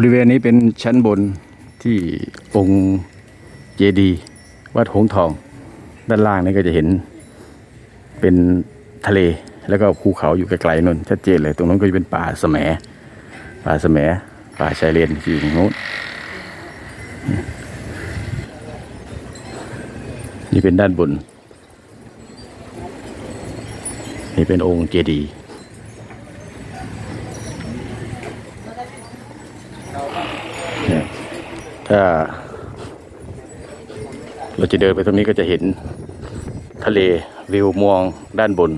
บริเวณนี้เป็นชั้นบนที่องค์เจดีย์วัดหงส์ทอง ด้านล่างนี่ก็จะเห็นเป็นทะเลแล้วก็ภูเขาอยู่ไกลๆนนชัดเจนเลย ตรงนั้นก็จะเป็นป่าแสมป่าแสมป่าชายเลนที่อยู่ตรงนู้นนี่เป็นด้านบน นี่เป็นองค์เจดีย์ ถ้า เราจะเดินไปตรงนี้ก็จะเห็นทะเลวิวมองด้านบน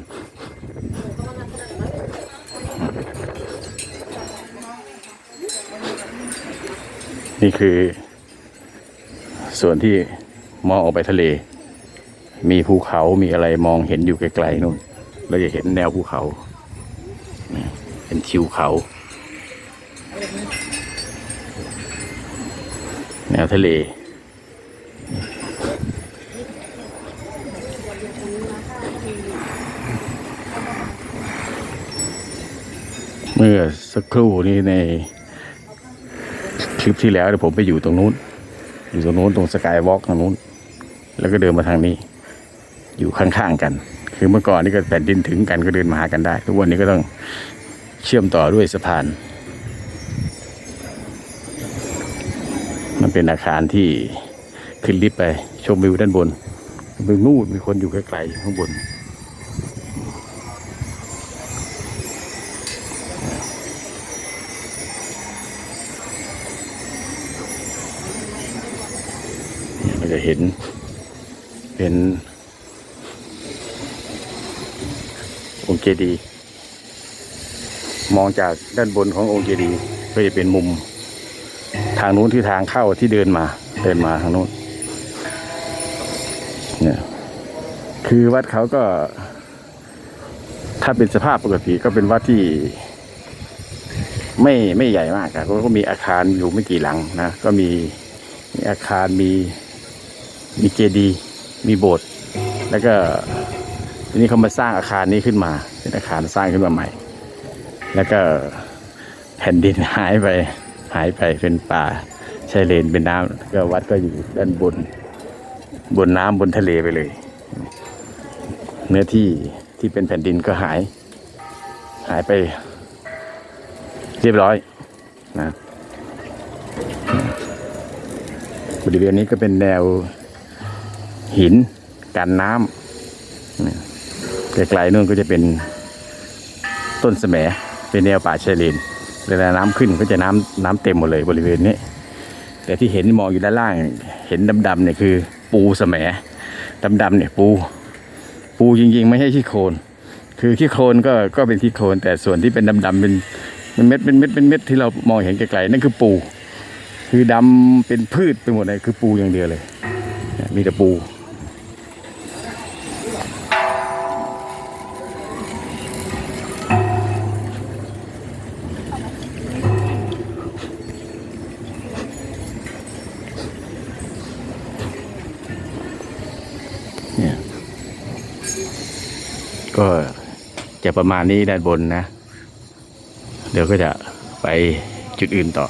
นี่คือ ส่วนที่มองออกไปทะเล มีภูเขามีอะไรมองเห็นอยู่ไกลๆนู่นเราจะเห็นแนวภูเขา เป็นทิวเขา แนวทะเล เมื่อสักครู่นี้ในคลิปที่แล้วเดี๋ยวผมไปอยู่ตรงนู้น อยู่ตรงนู้นตรงสกายวอล์กตรงนู้น แล้วก็เดินมาทางนี้ อยู่ข้างๆกัน คือเมื่อก่อนนี่ก็แผ่นดินถึงกันก็เดินมาหากันได้ ทุกวันนี้ก็ต้องเชื่อมต่อด้วยสะพาน มันเป็นอาคารที่ขึ้นลิฟต์ไป ชมวิวด้านบนวิวนู่นมีคนอยู่ไกลๆข้างบน เราจะเห็นเป็นองค์เจดีย์มองจากด้านบนขององค์เจดีย์ก็จะเป็นมุม ทางนู้นที่ทางเข้าที่เดินมา เดินมาทางนู้นเนี่ยคือวัดเขาก็ ถ้าเป็นสภาพปกติก็เป็นวัดที่ ไม่ไม่ใหญ่มากอะก็มีอาคารอยู่ไม่กี่หลังนะก็มีมีอาคารมีมีเจดีย์มีโบสถ์แล้วก็ทีนี้เขามาสร้างอาคารนี้ขึ้นมา เป็นอาคารสร้างขึ้นมาใหม่ แล้วก็แผ่นดินหายไป หายไปเป็นป่าชายเลนเป็นน้ำก็วัดก็อยู่ด้านบน บนน้ำบนทะเลไปเลย เนื้อที่ที่เป็นแผ่นดินก็หาย หายไป เรียบร้อยนะบริเวณนี้ก็เป็นแนวหินกันน้ำไกลๆนู่นก็จะเป็นต้นแสมเป็นแนวป่าชายเลน เวลาน้ำขึ้นก็จะน้ำน้ำเต็มหมดเลยบริเวณนี้ แต่ที่เห็นมองอยู่ด้านล่าง เห็นดำๆเนี่ยคือ ปูแสมดำๆเนี่ยปู ปูจริง ๆ ไม่ใช่ขี้โคลนคือขี้โคลนก็ก็เป็นขี้โคลนแต่ส่วนที่เป็นดำๆเป็นเป็นเม็ดเป็นเม็ดเป็นเม็ดที่เรามองเห็นไกลๆนั่นคือปู คือดำเป็นพืชไปหมดเลยคือปูอย่างเดียวเลย มีแต่ปู ก็จะประมาณนี้ด้านบนนะ เดี๋ยวก็จะไปจุดอื่นต่อ